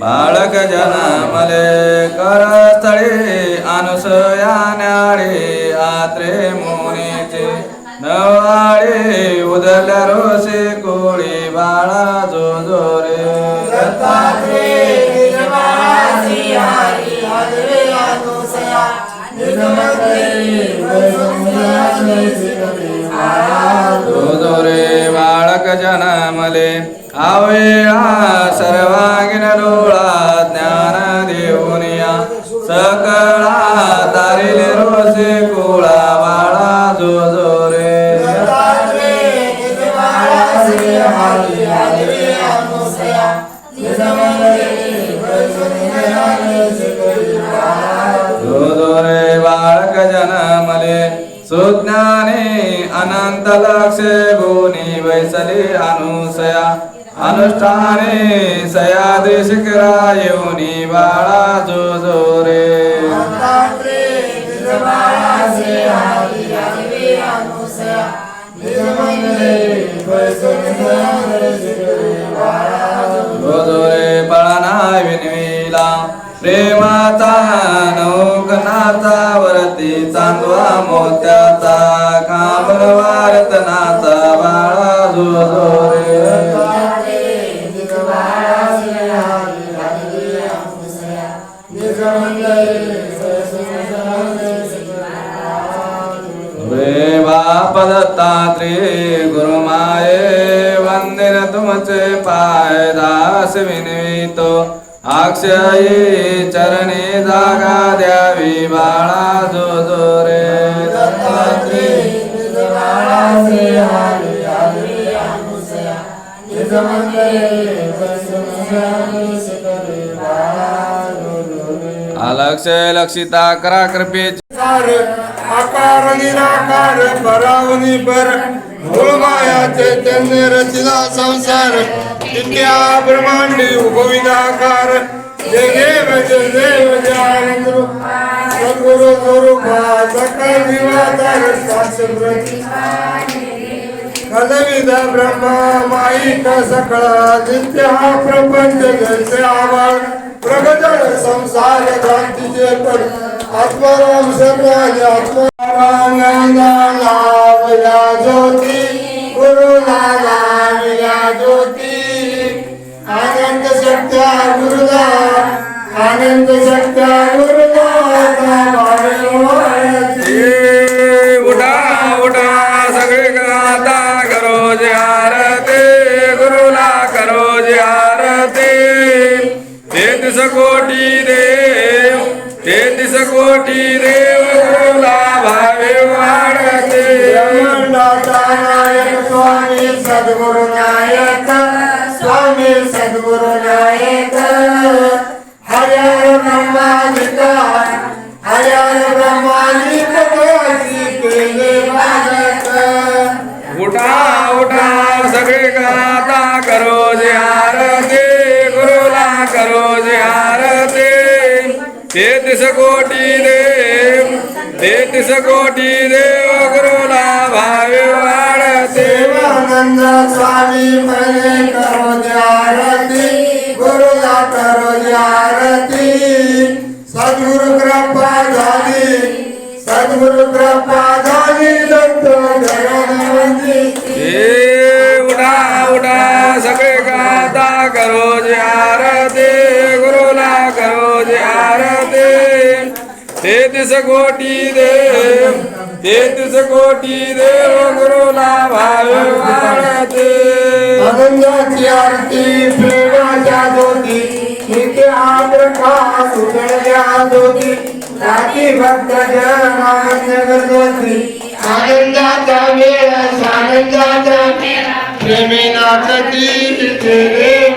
बाळक जनामले करस्थळी अनुसया न्याळी आत्रे मुनीचे नवाळे उदल रोसे कोळी बाळा जन्मले आवेळा सर्वांगीण डोळा ज्ञान देऊनिया सकळा तारिले रोसे कोळा बाळा जो जो रे जो जो रे बाळक जन्मले सुज्ञाने अनंत लक्ष गुणी वैसले अनुसया। अनुष्ठाने सयाद्री शिखरा येऊनी बाळा जो जो रे जो जो रे पळाना विनविला। प्रेमाचा नौकनाचा वरती चांदवा मोत्याचा कांबर वारतनाचा बाळा जोरे जो रे बाप गुरुमाये वंदिन तुमचे पाय दास विनवितो अक्षयी चरणी जागा द्यावी बाळा जो जो रे दत्तात्रे अलक्ष लक्षिता करा सार आकार निराकार परावनी पर. मूळमाया चैतन्य रचिला संसार इत्या ब्रह्मांडी उपविधाकार जय देव जय देव जय आनंद रूप. सद्गुरु स्वरूपा सकळ दिवादार शास्त्रप्रती ब्रह्मा माईक सकळा नित्य हा प्रपंच जैसे आवाज प्रगजळ संसार क्रांतीचे पण आत्माराम सर्वांनी आत्माराम लावल्या आनंद शक्त्या गुरुला आनंद शक्त्या गुरुला भावे वाळती. ए, उठा उठा सगळे गाता करो जे आरती गुरुला करो जे आरती तेहतीस कोटी देव तेहतीस कोटी देव गुरुला भावे वाढते ब्रह्मांडाचा नायक स्वामी सद्गुरु नायक स्वामी कोटी देव तेहतीस कोटी देव गुरुला भावे वाढते. देवानंद स्वामी म्हणे करो आरती गुरुला करो आरती. सद्गुरु कृपा झाली सद्गुरु कृपा झाली दत्त जगन्वंती ए उठा उठा सगळे गाता करो जे आरती. तेहतीस कोटी देव तेहतीस कोटी देव गुरुला भावे वाढते आनंदाची आरती प्रेमाच्या ज्योती नित्य प्रकाश उजळल्या ज्योती. राती भक्त जनानंद ज्योती. आनंदाचा वेळ आनंदाचा प्रेमी नाचती देव